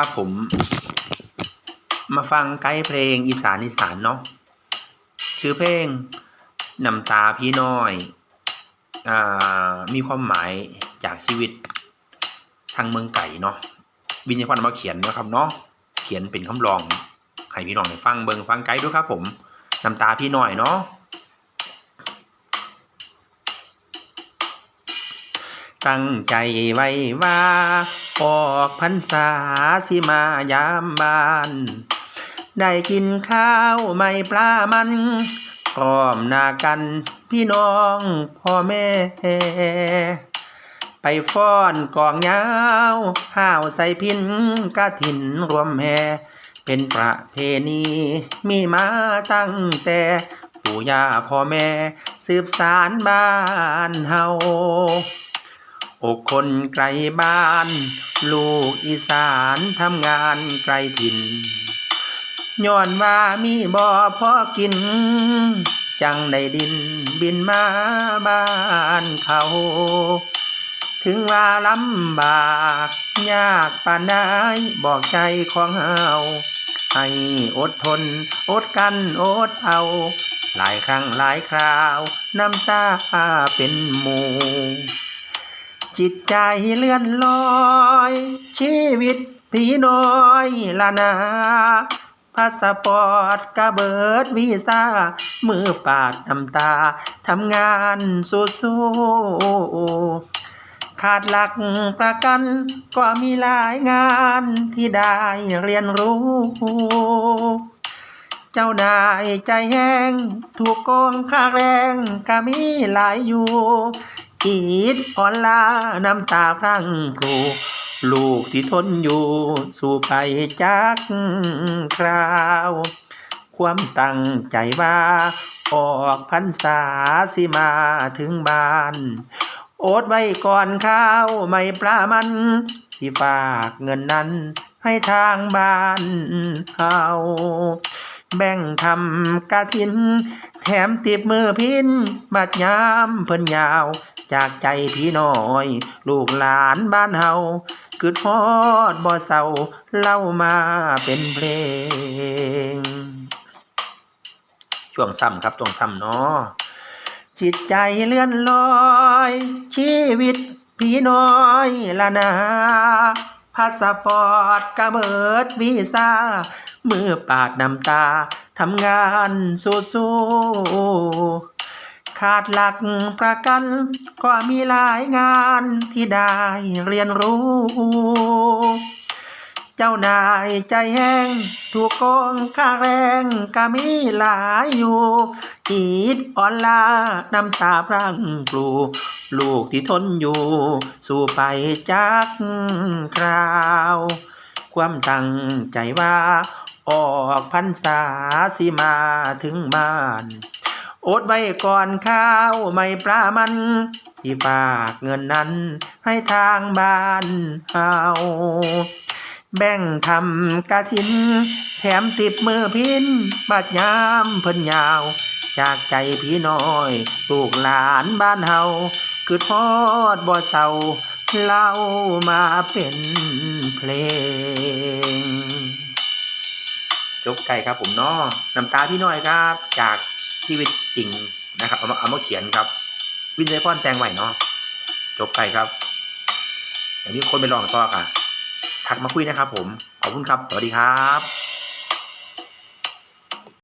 ครับผม มาฟังไกด์เพลงอีสานอีสานเนาะชื่อเพลงน้ำตาพี่น้อยอ่ามีความหมายจากชีวิตทางเมืองไก่เนาะวิญญาณมาเขียนนะครับเนาะเขียนเป็นคำรองให้พี่น้องได้ฟังเบิงฟังไกด์ด้วยครับผมน้ำตาพี่น้อยเนาะ ตั้งใจไว้ว่า ออกพรรษาสิมายามบ้านได้กินข้าวไม่ปลามันพร้อมหน้ากันพี่น้องพ่อแม่ ไปฟ้อนกองยาวห้าวใส่พินกะถินรวมแห่เป็นประเพณีมีมาตั้งแต่ปู่ย่าพ่อแม่ สืบสารบ้านเฮา อกคนไกลบ้าน ลูกอีสานทำงานไกลถิ่นย้อนว่ามีบ่อพอกิน จังได้ดินบินมาบ้านเขา ถึงว่าลำบาก ยากปานใดบอกใจของเฮาให้อดทน อดกันอดเอา หลายครั้งหลายคราว น้ำตาเป็นหมู่ จิตใจเลื่อนลอย ชีวิตผีน้อยละนาพาสปอร์ตกระเบิดวีซ่า มือปาดน้ำตา ทำงานสู้ๆขาดหลักประกัน ก็มีหลายงานที่ได้เรียนรู้ เจ้านายใจแห้ง ถูกโกงค่าแรงก็มีหลายอยู่ อีดอ่อนลาน้ำตาพรั่งพรูลูกที่ทนอยู่ สู่ไปจากคราว ความตั้งใจว่า ออกพรรษาสิมาถึงบ้าน โอดไว้ก่อนข้าวไม่ปลามัน ที่ฝากเงินนั้นให้ทางบ้านเฮาแบ่งทำกะทิน แถมติบมือพินบัดยามเพิ่นยาว จากใจพี่น้อย ลูกหลานบ้านเฮากึดฮอดบ่เศร้าเล่ามาเป็นเพลง ช่วงซ้ำครับช่วงซ้ำเนาะจิตใจเลื่อนลอย ชีวิตพี่น้อยละนาพาสปอร์ตกระเบิดวีซ่ามือปาดน้ำตา ทำงานสู้ๆ ขาดหลักประกัน ก็มีหลายงานที่ได้เรียนรู้ เจ้านายใจแห้ง ถูกโกงค่าแรงก็มีหลายอยู่อีดอ่อนลาน้ำตาพรั่งปลู ลูกที่ทนอยู่ สู่ไปจากคราว ความตั้งใจว่า ออกพรรษาสิมาถึงบ้าน อดไว้ก่อนข้าวไม่ปลามัน ที่ฝากเงินนั้นให้ทางบ้านเฮาแบ่งทำกะทิน แถมติบมือพินบัดยามเพิ่นยาว จากใจพี่น้อย ลูกหลานบ้านเฮาคือทอดบ่เศร้าเล่ามาเป็นเพลง จบไก่ครับผมเนาะน้ำตาพี่น้อยครับ จาก ชีวิตจริงนะครับเอามาเอามาเขียนครับวินไซพอนแตงไหวเนาะจบไปครับอย่างนี้คนไปลองต่อค่ะทักมาคุยนะครับผมขอบคุณครับสวัสดีครับ